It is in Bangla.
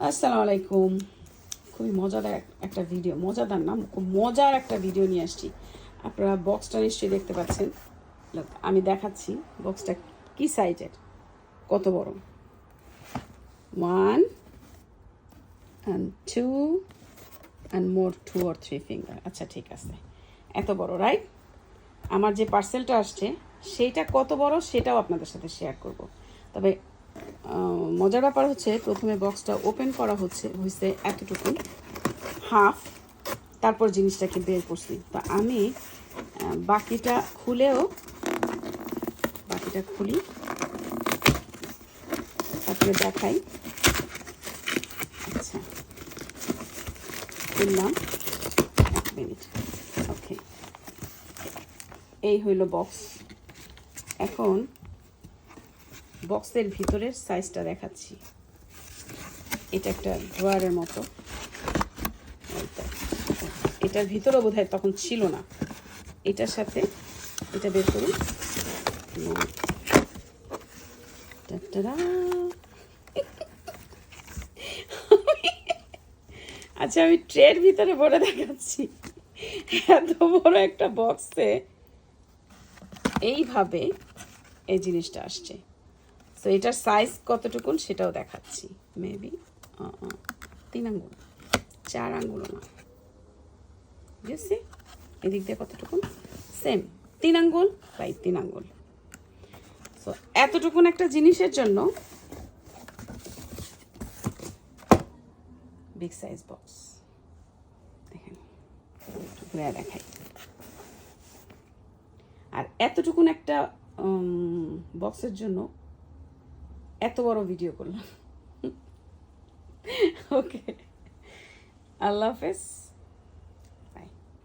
আসসালামু আলাইকুম। খুবই মজাদার এক- একটা ভিডিও মজাদার না, খুব মজার একটা ভিডিও নিয়ে আসছি। আপনারা বক্সটা নিশ্চয়ই দেখতে পাচ্ছেন। আমি দেখাচ্ছি বক্সটা কি সাইজের কত বড়? One and two and more two or three finger আচ্ছা ঠিক আছে। এত বড় রাইট আমার যে পার্সেলটা আসছে, সেইটা কত বড়, সেটাও আপনাদের সাথে শেয়ার করব। তবে মজার ব্যাপার হচ্ছে প্রথমে বক্সটা ওপেন করা হচ্ছে হয়েছে এতটুকু হাফ, তারপর জিনিসটাকে বের করছি। তো আমি বাকিটা খুলেও, বাকিটা খুলি। তারপরে দেখাই। আচ্ছা খুললাম। এক মিনিট। ওকে এই হইল বক্স। এখন বক্সের ভিতরের সাইজটা দেখাচ্ছি। এটা একটা ড্রয়ারের মতো। এটার ভিতরেও বোধহয় তখন ছিল না। এটার সাথে এটা বের করুন। আচ্ছা আমি ট্রের ভিতরে ভরে দেখাচ্ছি। এত বড় একটা বক্সে। এইভাবে এই জিনিসটা আসছে। তো এটার সাইজ কতটুকুন সেটাও দেখাচ্ছি। মেবি তিন আঙ্গুল। চার আঙ্গুল না। বুঝছি এদিক দিয়ে কতটুকুন? সেম তিন আঙ্গুল? বাই তিন আঙ্গুল। সো এতটুকুন একটা জিনিসের জন্য বিগ সাইজ বক্স দেখেন ঘুরে দেখাই। আর এতটুকুন একটা বক্সের জন্য এত বড় ভিডিও করলাম। ওকে আল্লাহ হাফেজ।